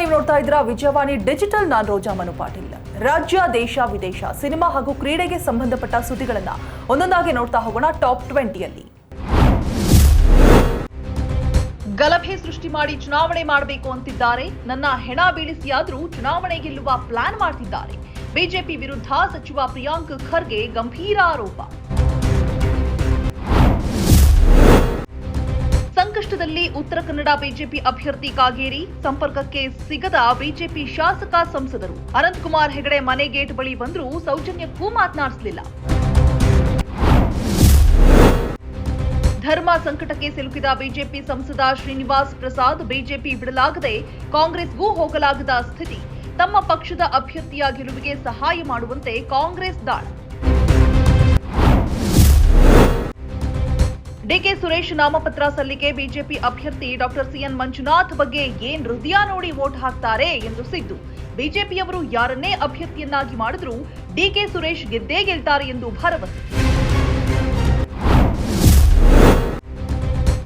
ನೀವು ನೋಡ್ತಾ ಇದ್ದೀರಾ ವಿಜಯವಾಣಿ ಡಿಜಿಟಲ್, ನಾನ್ ರೋಜಾ ಮನು ಪಾಟೀಲ್. ರಾಜ್ಯ, ದೇಶ, ವಿದೇಶ, ಸಿನಿಮಾ ಹಾಗೂ ಕ್ರೀಡೆಗೆ ಸಂಬಂಧಪಟ್ಟ ಸುದ್ದಿಗಳನ್ನ ಒಂದೊಂದಾಗಿ ನೋಡ್ತಾ ಹೋಗೋಣ ಟಾಪ್ ಟ್ವೆಂಟಿಯಲ್ಲಿ. ಗಲಭೆ ಸೃಷ್ಟಿ ಮಾಡಿ ಚುನಾವಣೆ ಮಾಡಬೇಕು ಅಂತಿದ್ದಾರೆ. ನನ್ನ ಹೆಣ ಬೀಳಿಸಿಯಾದರೂ ಚುನಾವಣೆ ಗೆಲ್ಲುವ ಪ್ಲಾನ್ ಮಾಡ್ತಿದ್ದಾರೆ. ಬಿಜೆಪಿ ವಿರುದ್ಧ ಸಚಿವ ಪ್ರಿಯಾಂಕ್ ಖರ್ಗೆ ಗಂಭೀರ ಆರೋಪ. ಸಂಕಷ್ಟದಲ್ಲಿ ಉತ್ತರ ಕನ್ನಡ ಬಿಜೆಪಿ ಅಭ್ಯರ್ಥಿ ಕಾಗೇರಿ ಸಂಪರ್ಕಕ್ಕೆ ಸಿಗದ ಬಿಜೆಪಿ ಶಾಸಕ ಸಂಸದರು. ಅನಂತಕುಮಾರ್ ಹೆಗಡೆ ಮನೆ ಗೇಟ್ ಬಳಿ ಬಂದರೂ ಸೌಜನ್ಯಕ್ಕೂ ಮಾತನಾಡಿಸಲಿಲ್ಲ. ಧರ್ಮ ಸಂಕಟಕ್ಕೆ ಸಿಲುಕಿದ ಬಿಜೆಪಿ ಸಂಸದ ಶ್ರೀನಿವಾಸ್ ಪ್ರಸಾದ್, ಬಿಜೆಪಿ ಬಿಡಲಾಗದೆ ಕಾಂಗ್ರೆಸ್ಗೂ ಹೋಗಲಾಗದ ಸ್ಥಿತಿ. ತಮ್ಮ ಪಕ್ಷದ ಅಭ್ಯರ್ಥಿಯಾಗಿರುವಿಗೆ ಸಹಾಯ ಮಾಡುವಂತೆ ಕಾಂಗ್ರೆಸ್ ದಾಳ. ಡಿಕೆ ಸುರೇಶ್ ನಾಮಪತ್ರ ಸಲ್ಲಿಕೆ ಬಿಜೆಪಿ ಅಭ್ಯರ್ಥಿ ಡಾಕ್ಟರ್ ಸಿಎನ್ ಮಂಜುನಾಥ್ ಬಗ್ಗೆ ಏನ್ ಹೃದಯ ನೋಡಿ ವೋಟ್ ಹಾಕ್ತಾರೆ ಎಂದು ಸಿದ್ದು. ಬಿಜೆಪಿಯವರು ಯಾರನ್ನೇ ಅಭ್ಯರ್ಥಿಯನ್ನಾಗಿ ಮಾಡಿದ್ರೂ ಡಿಕೆ ಸುರೇಶ್ ಗೆದ್ದೇ ಗೆಲ್ತಾರೆ ಎಂದು ಭರವಸೆ.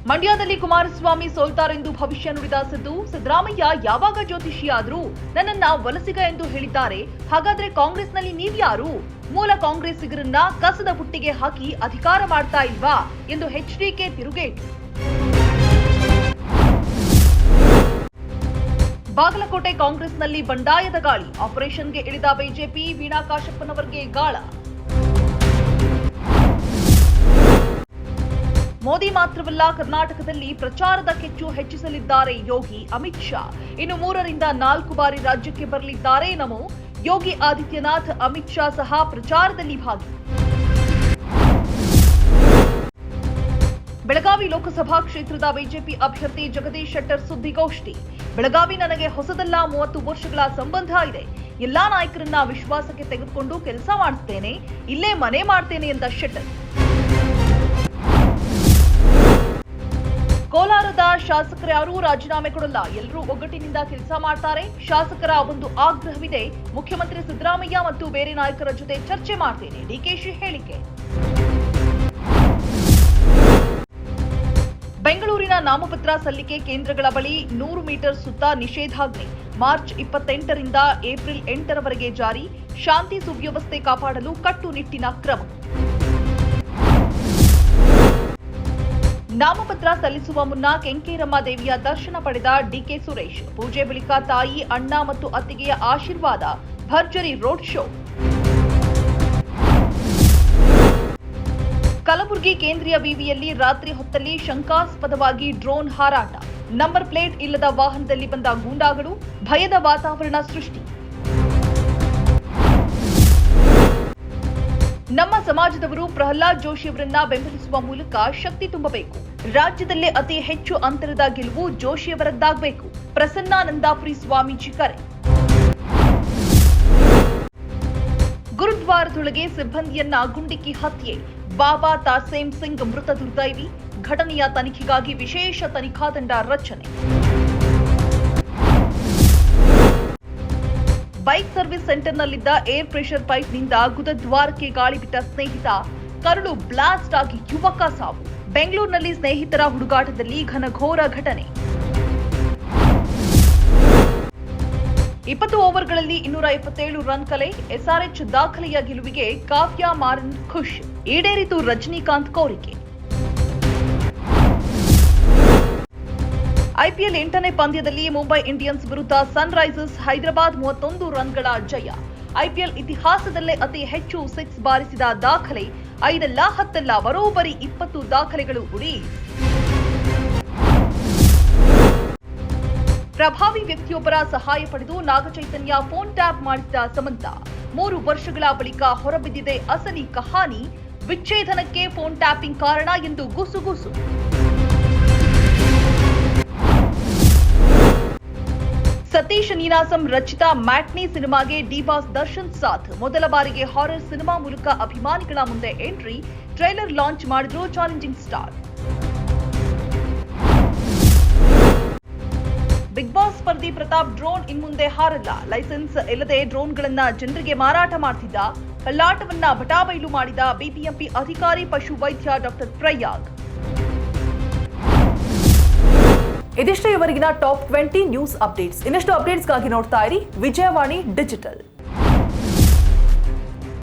ಮಂಡ್ಯದಲ್ಲಿ ಕುಮಾರಸ್ವಾಮಿ ಸೋಲ್ತಾರೆಂದು ಭವಿಷ್ಯ ನುಡಿದ ಸಿದ್ದು, ಸಿದ್ದರಾಮಯ್ಯ ಯಾವಾಗ ಜ್ಯೋತಿಷಿಯಾದರೂ? ನನ್ನನ್ನ ವಲಸಿಗ ಎಂದು ಹೇಳಿದ್ದಾರೆ. ಹಾಗಾದ್ರೆ ಕಾಂಗ್ರೆಸ್ನಲ್ಲಿ ನೀವ್ಯಾರು? ಮೂಲ ಕಾಂಗ್ರೆಸ್ಸಿಗರನ್ನ ಕಸದ ಬುಟ್ಟಿಗೆ ಹಾಕಿ ಅಧಿಕಾರ ಮಾಡ್ತಾ ಇಲ್ವಾ? ಎಂದು ಎಚ್ಡಿಕೆ ತಿರುಗೇಟು. ಬಾಗಲಕೋಟೆ ಕಾಂಗ್ರೆಸ್ನಲ್ಲಿ ಬಂಡಾಯದ ಗಾಳಿ. ಆಪರೇಷನ್ಗೆ ಇಳಿದ ಬಿಜೆಪಿ, ವೀಣಾ ಕಾಶಪ್ಪನವರಿಗೆ ಗಾಳ. ಮೋದಿ ಮಾತ್ರವಲ್ಲ, ಕರ್ನಾಟಕದಲ್ಲಿ ಪ್ರಚಾರದ ಕೆಚ್ಚು ಹೆಚ್ಚಿಸಲಿದ್ದಾರೆ ಯೋಗಿ ಅಮಿತ್ ಶಾ. ಇನ್ನು ಮೂರರಿಂದ ನಾಲ್ಕು ಬಾರಿ ರಾಜ್ಯಕ್ಕೆ ಬರಲಿದ್ದಾರೆ ನಮೋ ಯೋಗಿ ಆದಿತ್ಯನಾಥ್. ಅಮಿತ್ ಶಾ ಸಹ ಪ್ರಚಾರದಲ್ಲಿ ಭಾಗಿ ಬೆಳಗಾವಿ ಲೋಕಸಭಾ ಕ್ಷೇತ್ರದ ಬಿಜೆಪಿ ಅಭ್ಯರ್ಥಿ ಜಗದೀಶ್ ಶೆಟ್ಟರ್ ಸುದ್ದಿಗೋಷ್ಠಿ. ಬೆಳಗಾವಿ ನನಗೆ ಹೊಸದಲ್ಲ, ಮೂವತ್ತು ವರ್ಷಗಳ ಸಂಬಂಧ ಇದೆ. ಎಲ್ಲಾ ನಾಯಕರನ್ನ ವಿಶ್ವಾಸಕ್ಕೆ ತೆಗೆದುಕೊಂಡು ಕೆಲಸ ಮಾಡಿಸ್ತೇನೆ. ಇಲ್ಲೇ ಮನೆ ಮಾಡ್ತೇನೆ ಎಂದ ಶೆಟ್ಟರ್. ಕೋಲಾರದ ಶಾಸಕರ್ಯಾರೂ ರಾಜೀನಾಮೆ ಕೊಡಲ್ಲ. ಎಲ್ಲರೂ ಒಗ್ಗಟ್ಟಿನಿಂದ ಕೆಲಸ ಮಾಡ್ತಾರೆ. ಶಾಸಕರ ಒಂದು ಆಗ್ರಹವಿದೆ. ಮುಖ್ಯಮಂತ್ರಿ ಸಿದ್ದರಾಮಯ್ಯ ಮತ್ತು ಬೇರೆ ನಾಯಕರ ಜೊತೆ ಚರ್ಚೆ ಮಾಡ್ತೇನೆ. ಡಿಕೆಶಿ ಹೇಳಿಕೆ. ಬೆಂಗಳೂರಿನ ನಾಮಪತ್ರ ಸಲ್ಲಿಕೆ ಕೇಂದ್ರಗಳ ಬಳಿ ನೂರು ಮೀಟರ್ ಸುತ್ತ ನಿಷೇಧಾಜ್ಞೆ. ಮಾರ್ಚ್ ಇಪ್ಪತ್ತೆಂಟರಿಂದ ಏಪ್ರಿಲ್ ಎಂಟರವರೆಗೆ ಜಾರಿ. ಶಾಂತಿ ಸುವ್ಯವಸ್ಥೆ ಕಾಪಾಡಲು ಕಟ್ಟುನಿಟ್ಟಿನ ಕ್ರಮ. ನಾಮಪತ್ರ ಸಲ್ಲಿಸುವ ಮುನ್ನ ಕೆಂಕೇರಮ್ಮ ದೇವಿಯ ದರ್ಶನ ಪಡೆದ ಡಿಕೆ ಸುರೇಶ್. ಪೂಜೆ ಬಳಿಕ ತಾಯಿ, ಅಣ್ಣ ಮತ್ತು ಅತ್ತಿಗೆಯ ಆಶೀರ್ವಾದ. ಭರ್ಜರಿ ರೋಡ್ ಶೋ. ಕಲಬುರಗಿ ಕೇಂದ್ರೀಯ ವಿವಿಯಲ್ಲಿ ರಾತ್ರಿ ಹೊತ್ತಲ್ಲಿ ಶಂಕಾಸ್ಪದವಾಗಿ ಡ್ರೋನ್ ಹಾರಾಟ. ನಂಬರ್ ಪ್ಲೇಟ್ ಇಲ್ಲದ ವಾಹನದಲ್ಲಿ ಬಂದ ಗೂಂಡಾಗಳು, ಭಯದ ವಾತಾವರಣ ಸೃಷ್ಟಿ. ನಮ್ಮ ಸಮಾಜದವರು ಪ್ರಹ್ಲಾದ್ ಜೋಶಿಯವರನ್ನ ಬೆಂಬಲಿಸುವ ಮೂಲಕ ಶಕ್ತಿ ತುಂಬಬೇಕು. ರಾಜ್ಯದಲ್ಲೇ ಅತಿ ಹೆಚ್ಚು ಅಂತರದ ಗೆಲುವು ಜೋಶಿಯವರದ್ದಾಗಬೇಕು ಪ್ರಸನ್ನಾನಂದಾಪುರಿ ಸ್ವಾಮೀಜಿ ಕರೆ ಗುರುದ್ವಾರದೊಳಗೆ ಸಿಬ್ಬಂದಿಯನ್ನ ಗುಂಡಿಕ್ಕಿ ಹತ್ಯೆ. ಬಾಬಾ ತಾಸೇಂ ಸಿಂಗ್ ಮೃತ ದುರ್ದೈವಿ ಘಟನೆಯ ತನಿಖೆಗಾಗಿ ವಿಶೇಷ ತನಿಖಾ ತಂಡ ರಚನೆ. ಬೈಕ್ ಸರ್ವಿಸ್ ಸೆಂಟರ್ನಲ್ಲಿದ್ದ ಏರ್ ಪ್ರೆಷರ್ ಪೈಪ್ನಿಂದ ಗುದದ್ವಾರಕ್ಕೆ ಗಾಳಿ ಬಿಟ್ಟ ಸ್ನೇಹಿತ. ಕರಳು ಬ್ಲಾಸ್ಟ್ ಆಗಿ ಯುವಕ ಸಾವು. ಬೆಂಗಳೂರಿನಲ್ಲಿ ಸ್ನೇಹಿತರ ಹುಡುಗಾಟದಲ್ಲಿ ಘನಘೋರ ಘಟನೆ. ಇಪ್ಪತ್ತು ಓವರ್ಗಳಲ್ಲಿ ಇನ್ನೂರ ಇಪ್ಪತ್ತೇಳು ರನ್ ಕಲೆ, ಎಸ್ಆರ್ಎಚ್ ದಾಖಲೆಯ ಗೆಲುವಿಗೆ ಕಾವ್ಯ ಮಾರನ್ ಖುಷ್. ಈಡೇರಿತು ರಜನಿಕಾಂತ್ ಕೋರಿಕೆ. ಐಪಿಎಲ್ ಎಂಟನೇ ಪಂದ್ಯದಲ್ಲಿ ಮುಂಬೈ ಇಂಡಿಯನ್ಸ್ ವಿರುದ್ಧ ಸನ್ ರೈಸರ್ಸ್ ಹೈದರಾಬಾದ್ ಮೂವತ್ತೊಂದು ರನ್ಗಳ ಜಯ. ಐಪಿಎಲ್ ಇತಿಹಾಸದಲ್ಲೇ ಅತಿ ಹೆಚ್ಚು ಸಿಕ್ಸ್ ಬಾರಿಸಿದ ದಾಖಲೆ, ಐದಲ್ಲ ಹತ್ತಲ್ಲ ಬರೋಬರಿ ಇಪ್ಪತ್ತು ದಾಖಲೆಗಳು ಉಡಿ. ಪ್ರಭಾವಿ ವ್ಯಕ್ತಿಯೊಬ್ಬರ ಸಹಾಯ ಪಡೆದು ನಾಗಚೈತನ್ಯ ಫೋನ್ ಟ್ಯಾಪ್ ಮಾಡಿಸಿದ ಸಮಂತ. ಮೂರು ವರ್ಷಗಳ ಬಳಿಕ ಹೊರಬಿದ್ದಿದೆ ಅಸಲಿ ಕಹಾನಿ. ವಿಚ್ಛೇದನಕ್ಕೆ ಫೋನ್ ಟ್ಯಾಪಿಂಗ್ ಕಾರಣ ಎಂದು ಗುಸುಗುಸು ರಚಿತ ಮ್ಯಾಟ್ನಿ ಸಿನಿಮಾಗೆ ಡಿಬಾಸ್ ದರ್ಶನ್ ಸಾಥ್. ಮೊದಲ ಬಾರಿಗೆ ಹಾರರ್ ಸಿನಿಮಾ ಮೂಲಕ ಅಭಿಮಾನಿಗಳ ಮುಂದೆ ಎಂಟ್ರಿ, ಟ್ರೈಲರ್ ಲಾಂಚ್ ಮಾಡಿದ್ರು ಚಾಲೆಂಜಿಂಗ್ ಸ್ಟಾರ್. ಬಿಗ್ ಬಾಸ್ ಸ್ಪರ್ಧಿ ಪ್ರತಾಪ್ ಡ್ರೋನ್ ಇನ್ಮುಂದೆ ಹಾರಲ್ಲ. ಲೈಸೆನ್ಸ್ ಇಲ್ಲದೆ ಡ್ರೋನ್ಗಳನ್ನ ಜನರಿಗೆ ಮಾರಾಟ ಮಾಡ್ತಿದ್ದ. ಕಳ್ಳಾಟವನ್ನ ಬಟಾಬೈಲು ಮಾಡಿದ ಬಿಬಿಎಂಪಿ ಅಧಿಕಾರಿ ಪಶು ವೈದ್ಯ ಡಾಕ್ಟರ್ ಪ್ರಯಾಗ್. ಇದಿಷ್ಟು ಇವರಿಗಿನ ಟಾಪ್ ಟ್ವೆಂಟಿ ನ್ಯೂಸ್ ಅಪ್ಡೇಟ್ಸ್. ಇನ್ನಷ್ಟು ಅಪ್ಡೇಟ್ಸ್ಗಾಗಿ ನೋಡ್ತಾ ಇರಿ ವಿಜಯವಾಣಿ ಡಿಜಿಟಲ್.